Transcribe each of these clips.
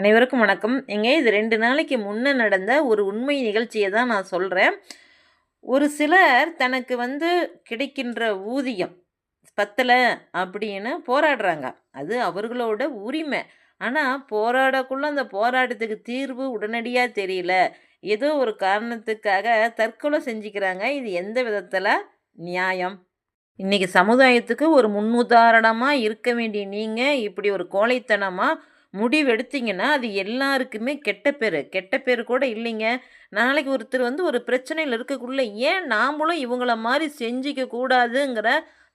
அனைவருக்கும் வணக்கம். எங்க இது ரெண்டு நாளைக்கு முன்னே நடந்த ஒரு உண்மை நிகழ்ச்சியை தான் நான் சொல்கிறேன் ஒரு சிலர் தனக்கு வந்து கிடைக்கின்ற ஊதியம் பத்தலை அப்படின்னு போராடுறாங்க. அது அவர்களோட உரிமை. ஆனால் போராடக்குள்ள அந்த போராட்டத்துக்கு தீர்வு உடனடியாக தெரியல. ஏதோ ஒரு காரணத்துக்காக தற்கொலை செஞ்சுக்கிறாங்க. இது எந்த விதத்தில்? நியாயம். இன்றைக்கி சமுதாயத்துக்கு ஒரு முன்னுதாரணமாக இருக்க வேண்டிய நீங்கள் இப்படி ஒரு கோழைத்தனமாக முடிவெடுத்தீங்கன்னா அது எல்லாருக்குமே கெட்ட பேர். கெட்ட பேர் கூட இல்லைங்க. நாளைக்கு ஒருத்தர் வந்து ஒரு பிரச்சனையில் இருக்கக்குள்ள ஏன் நாமளும் இவங்கள மாதிரி செஞ்சிக்க கூடாதுங்கிற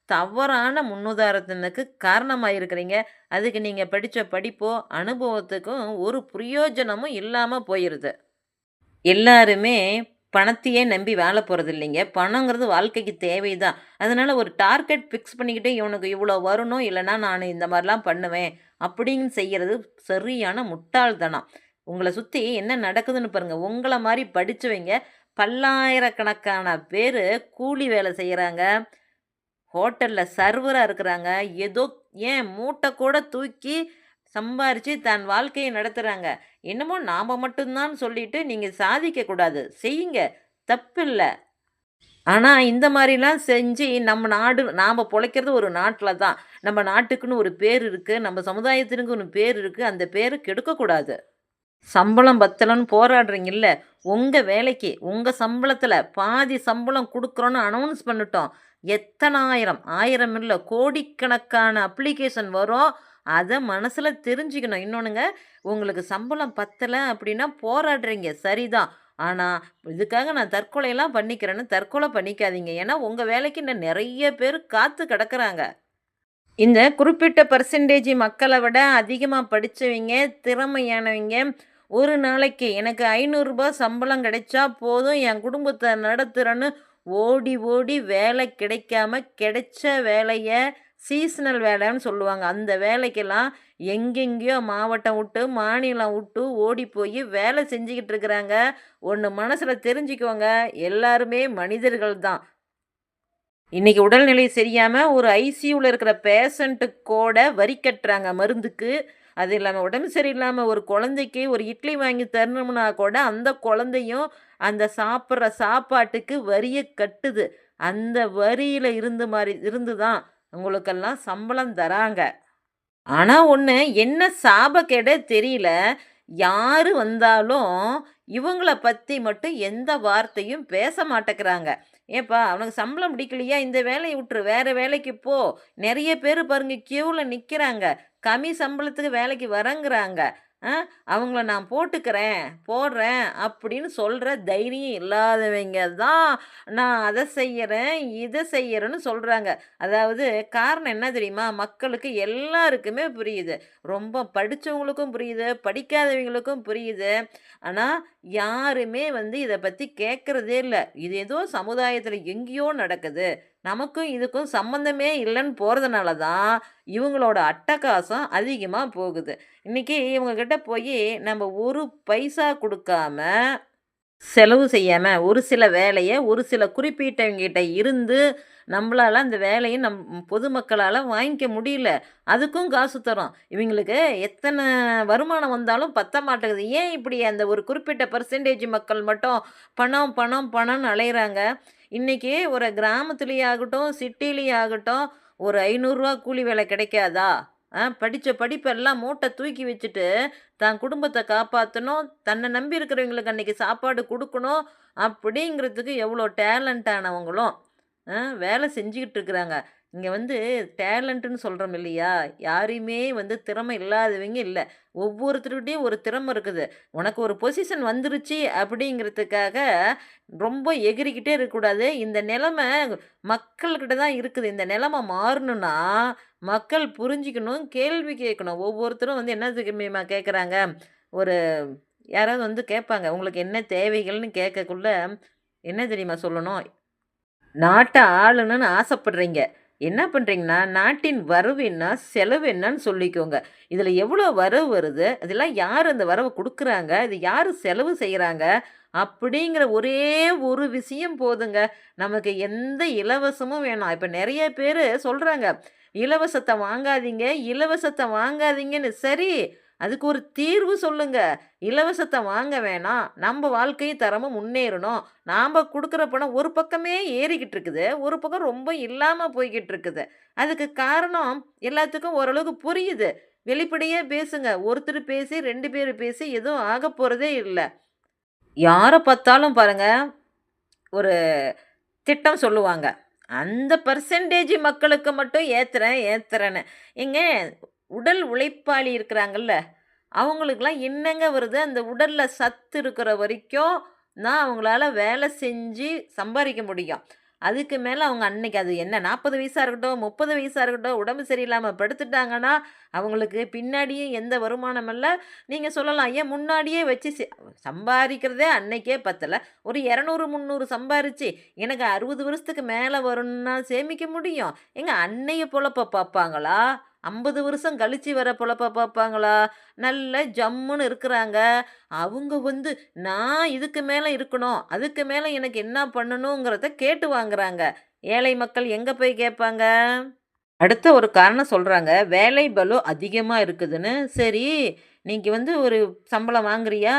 தவறான முன்னுதாரணத்துக்கு காரணமாக இருக்கிறீங்க அதுக்கு நீங்கள் படித்த படிப்போ அனுபவத்துக்கும் ஒரு பிரயோஜனமும் இல்லாமல் போயிடுது எல்லாருமே பணத்தையே நம்பி வேலை போகிறது இல்லைங்க பணங்கிறது வாழ்க்கைக்கு தேவைதான். அதனால் ஒரு டார்கெட் ஃபிக்ஸ் பண்ணிக்கிட்டு இவனுக்கு இவ்வளோ வரணும் இல்லைன்னா நான் இந்த மாதிரிலாம் பண்ணுவேன் அப்படின்னு செய்கிறது சரியான முட்டாள்தனம். உங்களை சுற்றி என்ன நடக்குதுன்னு பாருங்கள் உங்களை மாதிரி படித்தவங்க பல்லாயிரக்கணக்கான பேர் கூலி வேலை செய்கிறாங்க ஹோட்டலில் சர்வராக இருக்கிறாங்க. ஏதோ ஏன் மூட்டை கூட தூக்கி சம்பாரித்து தன் வாழ்க்கையை நடத்துகிறாங்க என்னமோ நாம் மட்டும்தான் சொல்லிட்டு நீங்கள் சாதிக்கக்கூடாது செய்யுங்க. தப்பில்லை. ஆனால் இந்த மாதிரிலாம் செஞ்சு நம்ம நாடு நாம் பிழைக்கிறது ஒரு நாட்டில் தான். நம்ம நாட்டுக்குன்னு ஒரு பேர் இருக்குது நம்ம சமுதாயத்திற்கு ஒரு பேர் இருக்குது அந்த பேரை கெடுக்கக்கூடாது சம்பளம் பத்தலன்னு போராடுறீங்கல்ல. உங்கள் வேலைக்கு உங்கள் சம்பளத்தில் பாதி சம்பளம் கொடுக்குறோன்னு அனௌன்ஸ் பண்ணிட்டோம். எத்தனாயிரம் ஆயிரம் இல்லை கோடிக்கணக்கான அப்ளிகேஷன் வரும். அதை மனசில் தெரிஞ்சுக்கணும். இன்னொன்றுங்க உங்களுக்கு சம்பளம் பத்தலை அப்படின்னா போராடுறீங்க. சரிதான். ஆனால் இதுக்காக நான் தற்கொலையெல்லாம் பண்ணிக்கிறேன்னு தற்கொலை பண்ணிக்காதீங்க. ஏன்னா உங்கள் வேலைக்கு இன்னும் நிறைய பேர் காத்து கிடக்குறாங்க. இந்த குறிப்பிட்ட பர்சன்டேஜ் மக்களை விட அதிகமாக படித்தவங்க திறமையானவங்க ஒரு நாளைக்கு எனக்கு ஐநூறுரூபா சம்பளம் கிடைச்சா போதும் என் குடும்பத்தை நடத்துகிறேன்னு ஓடி ஓடி வேலை கிடைக்காம கிடைச்ச வேலையை சீசனல் வேலைன்னு சொல்லுவாங்க. அந்த வேலைக்கெல்லாம் எங்கெங்கேயோ மாவட்டம் விட்டு மாநிலம் விட்டு ஓடி போய் வேலை செஞ்சுக்கிட்டு இருக்கிறாங்க. ஒன்று மனசில் தெரிஞ்சுக்கோங்க. எல்லாருமே மனிதர்கள் தான். இன்றைக்கி உடல்நிலை சரியாமல் ஒரு ஐசியூவில் இருக்கிற பேஷண்ட்டு கூட வரி கட்டுறாங்க மருந்துக்கு. அது இல்லாமல் உடம்பு சரியில்லாமல் ஒரு குழந்தைக்கு ஒரு இட்லி வாங்கி தரணும்னா கூட அந்த குழந்தையும் அந்த சாப்பிட்ற சாப்பாட்டுக்கு வரியை கட்டுது. அந்த வரியில் இருந்து மாதிரி இருந்து தான். உங்களுக்கெல்லாம் சம்பளம் தராங்க. ஆனால் ஒன்று என்ன சாபக்கேட தெரியல. யார் வந்தாலும் இவங்கள பற்றி மட்டும் எந்த வார்த்தையும் பேச மாட்டேங்கிறாங்க. ஏப்பா அவனுக்கு சம்பளம் பிடிக்கலையா? இந்த வேலையை விட்டுரு வேறு வேலைக்கு போ. நிறைய பேர் பாருங்க க்யூவில் நிற்கிறாங்க கம்மி சம்பளத்துக்கு வேலைக்கு வரங்கிறாங்க. அவங்கள நான் போட்டுக்கிறேன் போடுறேன் அப்படின்னு சொல்கிற தைரியம் இல்லாதவங்க தான் நான் அதை செய்கிறேன் இதை செய்கிறேன்னு சொல்கிறாங்க அதாவது காரணம் என்ன தெரியுமா? மக்களுக்கு எல்லாருக்குமே புரியுது. ரொம்ப படித்தவங்களுக்கும் புரியுது படிக்காதவங்களுக்கும் புரியுது. ஆனால் யாருமே வந்து இதை பற்றி கேட்குறதே இல்லை. இது ஏதோ சமுதாயத்தில் எங்கேயோ நடக்குது. நமக்கும் இதுக்கும் சம்மந்தமே இல்லைன்னு போகிறதுனால தான் இவங்களோட அட்டகாசம் அதிகமாக போகுது. இன்றைக்கி இவங்கக்கிட்ட போய் நம்ம ஒரு பைசா கொடுக்காம செலவு செய்யாமல் ஒரு சில வேலையை ஒரு சில குறிப்பிட்டவங்கிட்ட இருந்து நம்மளால் அந்த வேலையை நம் பொதுமக்களால் வாங்கிக்க முடியல. அதுக்கும் காசு தரும் இவங்களுக்கு எத்தனை வருமானம் வந்தாலும் பத்த மாட்டேங்குது. ஏன் இப்படி அந்த ஒரு குறிப்பிட்ட பர்சன்டேஜ் மக்கள் மட்டும் பணம் பணம் பணம்னு அலையிறாங்க? இன்றைக்கி ஒரு கிராமத்துலேயே ஆகட்டும் சிட்டிலேயே ஆகட்டும் ஒரு ஐநூறுரூவா கூலி வேலை கிடைக்காதா? படித்த படிப்பெல்லாம் மூட்டை தூக்கி வச்சுட்டு தான் குடும்பத்தை காப்பாற்றணும் தன்னை நம்பி இருக்கிறவங்களுக்கு அன்றைக்கி சாப்பாடு கொடுக்கணும் அப்படிங்கிறதுக்கு எவ்வளோ டேலண்டானவங்களும் வேலை செஞ்சுக்கிட்டு இருக்கிறாங்க. இங்கே வந்து டேலண்ட்டுன்னு சொல்கிறோம் இல்லையா? யாரையுமே வந்து திறமை இல்லாதவங்க இல்லை. ஒவ்வொருத்தருக்கிட்டையும் ஒரு திறமை இருக்குது. உனக்கு ஒரு பொசிஷன் வந்துருச்சு அப்படிங்கிறதுக்காக ரொம்ப எகிரிக்கிட்டே இருக்கக்கூடாது. இந்த நிலமை மக்கள்கிட்ட தான் இருக்குது. இந்த நிலமை மாறணுன்னா மக்கள் புரிஞ்சிக்கணும் கேள்வி கேட்கணும். ஒவ்வொருத்தரும் வந்து என்ன தெரியுமா கேட்குறாங்க ஒரு யாராவது வந்து கேட்பாங்க உங்களுக்கு என்ன தேவைகள்னு கேட்கக்குள்ள என்ன தெரியுமா சொல்லணும்? நாட்டை ஆளணும்னு ஆசைப்படுறீங்க. என்ன பண்ணுறீங்கன்னா நாட்டின் வரவு என்ன செலவு என்னன்னு சொல்லிக்கோங்க. இதில் எவ்வளோ வரவு வருது அதெல்லாம் யார் அந்த வரவு கொடுக்குறாங்க இது யார் செலவு செய்கிறாங்க அப்படிங்கிற ஒரே ஒரு விஷயம் போதுங்க. நமக்கு எந்த இலவசமும் வேணாம். இப்போ நிறைய பேர் சொல்கிறாங்க இலவசத்தை வாங்காதீங்க இலவசத்தை வாங்காதீங்கன்னு. சரி அதுக்கு ஒரு தீர்வு சொல்லுங்க. இலவசத்தை வாங்க வேணாம். நம்ம வாழ்க்கை தரமும் முன்னேறணும். நாம் கொடுக்குற பணம் ஒரு பக்கமே ஏறிக்கிட்டு இருக்குது ஒரு பக்கம் ரொம்ப இல்லாமல் போய்கிட்டு இருக்குது அதுக்கு காரணம் எல்லாத்துக்கும் ஓரளவுக்கு புரியுது. வெளிப்படையாக பேசுங்க. ஒருத்தர் பேசி ரெண்டு பேர் பேசி எதுவும் ஆக போகிறதே இல்லை. யாரை பார்த்தாலும் பாருங்கள் ஒரு திட்டம் சொல்லுவாங்க. அந்த பர்சன்டேஜ் மக்களுக்கு மட்டும் ஏற்றுறேன் ஏற்றுறேன்னு இங்கே உடல் உழைப்பாளி இருக்கிறாங்கல்ல அவங்களுக்கெல்லாம் என்னங்க வருது? அந்த உடலில் சத்து இருக்கிற வரைக்கும் தான் அவங்களால வேலை செஞ்சு சம்பாதிக்க முடியும். அதுக்கு மேலே அவங்க அன்னைக்கு அது என்ன நாற்பது வயசாக இருக்கட்டும் முப்பது வயசாக இருக்கட்டும் உடம்பு சரியில்லாமல் படுத்துட்டாங்கன்னா அவங்களுக்கு பின்னாடியும் எந்த வருமானம் இல்லை. நீங்கள் சொல்லலாம் ஏன் முன்னாடியே வச்சு சம்பாதிக்கிறதே அன்னைக்கே பத்தலை. ஒரு இரநூறு முந்நூறு சம்பாரிச்சு எனக்கு அறுபது வருஷத்துக்கு மேலே வரும்னா சேமிக்க முடியும். எங்கள் அன்னையை பொழப்ப பார்ப்பாங்களா ஐம்பது வருஷம் கழிச்சு வர பொழப்ப பார்ப்பாங்களா நல்ல ஜம்முன்னு இருக்கிறாங்க. அவங்க வந்து நான் இதுக்கு மேலே இருக்கணும் அதுக்கு மேலே எனக்கு என்ன பண்ணணுங்கிறத கேட்டு வாங்குறாங்க. ஏழை மக்கள் எங்கே போய் கேட்பாங்க? அடுத்த ஒரு காரணம் சொல்கிறாங்க வேலை பலு அதிகமாக இருக்குதுன்னு. சரி நீங்கள் வந்து ஒரு சம்பளம் வாங்குறியா?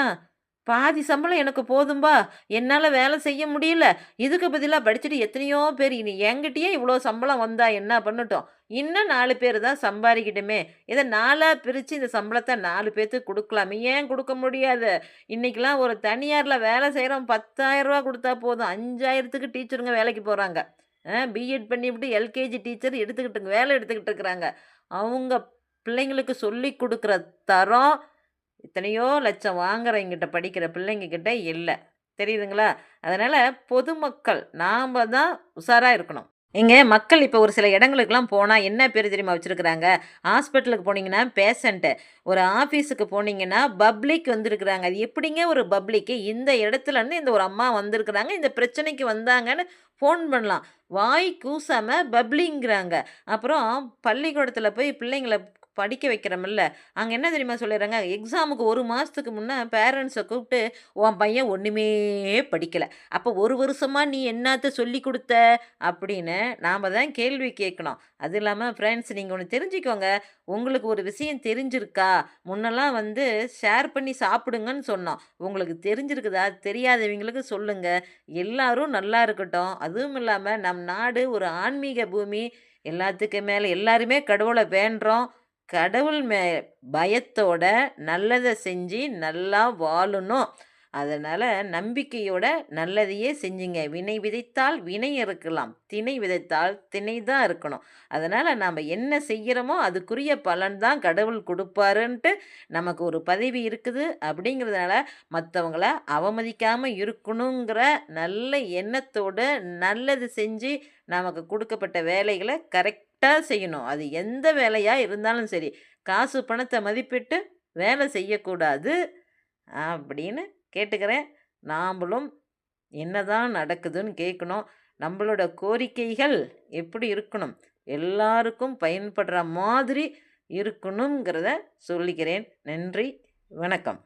பாதி சம்பளம் எனக்கு போதும்பா. என்னால் வேலை செய்ய முடியல. இதுக்கு பதிலாக படிச்சுட்டு எத்தனையோ பேர் இனி என்கிட்டயே இவ்வளோ சம்பளம் வந்தா என்ன பண்ணட்டும்? இன்னும் நாலு பேர் தான் சம்பாதிக்கட்டுமே. இதை நாலாக பிரித்து இந்த சம்பளத்தை நாலு பேர்த்துக்கு கொடுக்கலாமே. ஏன் கொடுக்க முடியாது? இன்றைக்கெலாம் ஒரு தனியாரில் வேலை செய்கிறோம் பத்தாயிரரூவா கொடுத்தா போதும். அஞ்சாயிரத்துக்கு டீச்சருங்க வேலைக்கு போகிறாங்க பிஎட் பண்ணிவிட்டு எல்கேஜி டீச்சர் எடுத்துக்கிட்டு வேலை எடுத்துக்கிட்டு இருக்கிறாங்க. அவங்க பிள்ளைங்களுக்கு சொல்லி கொடுக்குற தரம் எத்தனையோ லட்சம் வாங்குறவங்கிட்ட படிக்கிற பிள்ளைங்கக்கிட்ட இல்லை. தெரியுதுங்களா? அதனால் பொதுமக்கள் நாம் தான் உஷாராக இருக்கணும். இங்கே மக்கள் இப்போ ஒரு சில இடங்களுக்கெல்லாம் போனால் என்ன பேர் தெரியுமா வச்சுருக்குறாங்க? ஹாஸ்பிட்டலுக்கு போனீங்கன்னா பேஷண்ட்டு ஒரு ஆஃபீஸுக்கு போனீங்கன்னா பப்ளிக் வந்துருக்குறாங்க. அது எப்படிங்க ஒரு பப்ளிக்கு? இந்த இடத்துல இருந்து இந்த ஒரு அம்மா வந்திருக்கிறாங்க இந்த பிரச்சனைக்கு வந்தாங்கன்னு ஃபோன் பண்ணலாம். வாய் கூசாமல் பப்ளிங்கிறாங்க. அப்புறம் பள்ளிக்கூடத்தில் போய் பிள்ளைங்களை படிக்க வைக்கிறமில்ல. அங்கே என்ன தெரியுமா சொல்லிடுறாங்க? எக்ஸாமுக்கு ஒரு மாதத்துக்கு முன்னே பேரண்ட்ஸை கூப்பிட்டு உன் பையன் ஒன்றுமே படிக்கலை. அப்போ ஒரு வருஷமாக நீ என்னத்த சொல்லி கொடுத்த? அப்படின்னு நாம் தான் கேள்வி கேட்கணும். அது இல்லாமல் ஃப்ரெண்ட்ஸ் நீங்கள் ஒன்று தெரிஞ்சுக்கோங்க. உங்களுக்கு ஒரு விஷயம் தெரிஞ்சிருக்கா? முன்னெல்லாம் வந்து ஷேர் பண்ணி சாப்பிடுங்கன்னு சொன்னோம். உங்களுக்கு தெரிஞ்சிருக்குதா? தெரியாதவங்களுக்கு சொல்லுங்கள் எல்லாரும் நல்லா இருக்கட்டும். அதுவும் இல்லாமல் நம் நாடு ஒரு ஆன்மீக பூமி. எல்லாத்துக்கு மேலே எல்லாருமே கடவுளை வேண்டுறோம் கடவுள் மே பயத்தோட நல்லதை செஞ்சு நல்லா வாழணும். அதனால் நம்பிக்கையோட நல்லதையே செஞ்சுங்க. வினை விதைத்தால் வினை இருக்கலாம். திணை விதைத்தால் திணை தான் இருக்கணும். அதனால் நாம் என்ன செய்கிறோமோ அதுக்குரிய பலன் தான் கடவுள் கொடுப்பாருன்ட்டு நமக்கு ஒரு பதவி இருக்குது. அப்படிங்கிறதுனால மற்றவங்கள அவமதிக்காமல் இருக்கணுங்கிற நல்ல எண்ணத்தோடு நல்லது செஞ்சு நமக்கு கொடுக்கப்பட்ட வேலைகளை கரெக்ட் கரெக்டாக செய்யணும். அது எந்த வேலையாக இருந்தாலும் சரி. காசு பணத்தை மதிப்பிட்டு வேலை செய்யக்கூடாது அப்படின்னு கேட்டுக்கிறேன். நாம்பளும் என்னதான் நடக்குதுன்னு கேட்கணும். நம்மளோட கோரிக்கைகள் எப்படி இருக்கணும்? எல்லாருக்கும் பயன்படுற மாதிரி இருக்கணுங்கிறத சொல்லிக்கிறேன். நன்றி வணக்கம்.